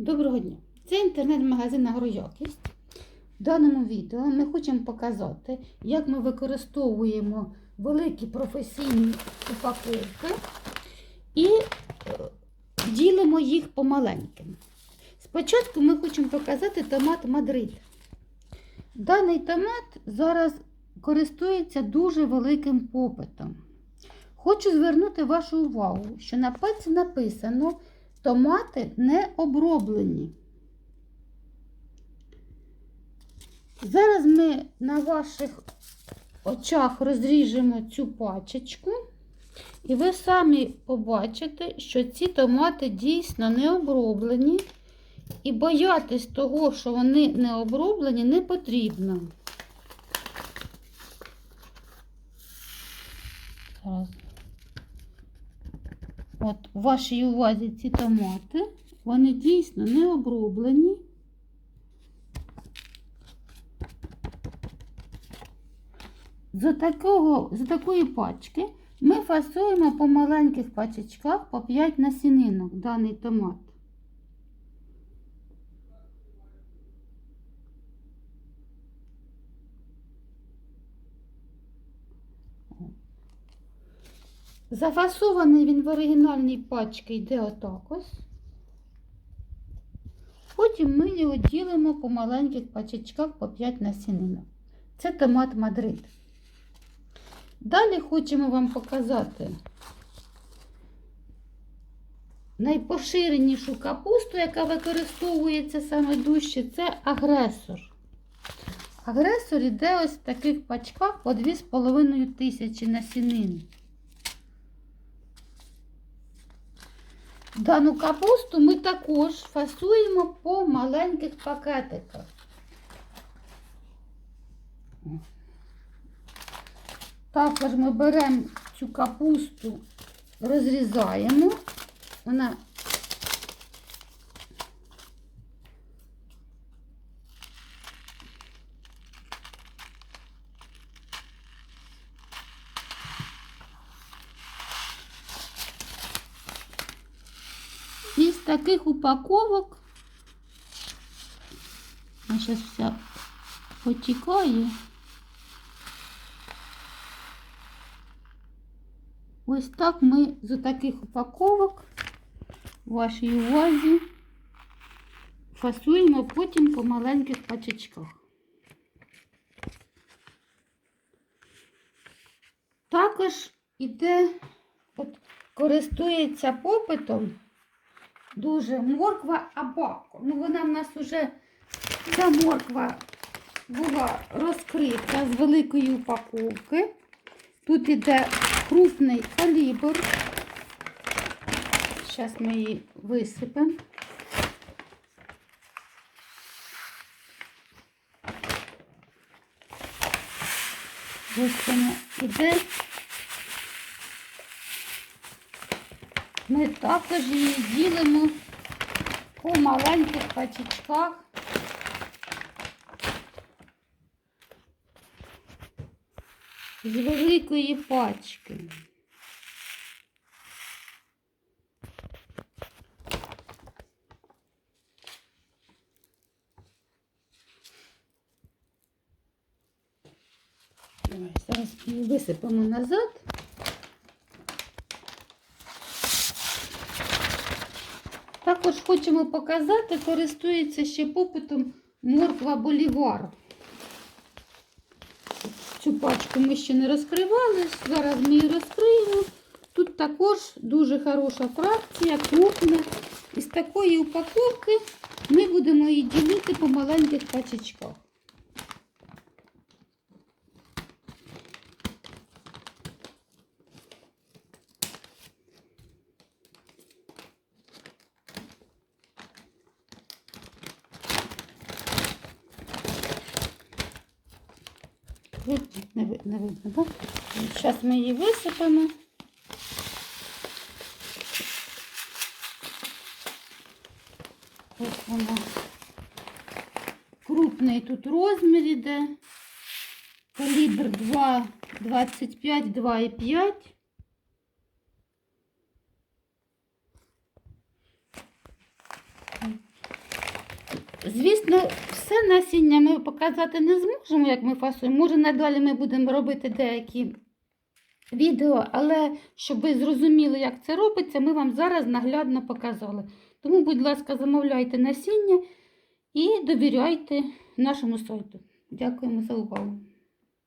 Доброго дня! Це інтернет-магазин «Агроякість». В даному відео ми хочемо показати, як ми використовуємо великі професійні упаковки і е, ділимо їх по маленьким. Спочатку ми хочемо показати томат Мадрид. Даний томат зараз користується дуже великим попитом. Хочу звернути вашу увагу, що на пальці написано томати не оброблені. Зараз ми на ваших очах розріжемо цю пачечку, і ви самі побачите, що ці томати дійсно не оброблені, і боятись того, що вони не оброблені, не потрібно. Зараз. От у вашій увазі ці томати, вони дійсно не оброблені. За, такого, за такої пачки ми фасуємо по маленьких пачечках по 5 насінинок даний томат. Зафасований він в оригінальній пачці йде отак ось. Потім ми його ділимо по маленьких пачечках по 5 насінинок. Це томат Мадрид. Далі хочемо вам показати найпоширенішу капусту, яка використовується саме дужче, це агресор. Агресор йде ось в таких пачках по 2,5 тисячі насінин. Дану капусту ми також фасуємо по маленьких пакетиках. Також ми беремо цю капусту, розрізаємо. Вона із таких упаковок. А зараз вся потікає. Ось так ми з таких упаковок в вашій увазі фасуємо потім по маленьких пачечках. Також іде, от, користується попитом дуже морква абако. Ну, вона в нас вже ця морква була розкрита з великої упаковки. Тут іде крупний калібр. Зараз ми її висипемо. Ось вона іде. Ми також її ділимо по маленьких пачечках. З великої пачки. Давай, зараз її висипемо назад. Також хочемо показати, користується ще попитом морква Болівар. Цю пачку ми ще не розкривали, зараз ми її розкриємо. Тут також дуже хороша фракція, крупна. Із такої упаковки ми будемо її ділити по маленьких пачечках. Видно, не видно, не видно, так? Зараз ми її висипемо. Ось вона. Крупний тут розмір іде. Калібр 2, 25, 2,5. Звісно, все насіння ми показати не зможемо, як ми фасуємо. Може, надалі ми будемо робити деякі відео, але щоб ви зрозуміли, як це робиться, ми вам зараз наглядно показали. Тому, будь ласка, замовляйте насіння і довіряйте нашому сайту. Дякуємо за увагу.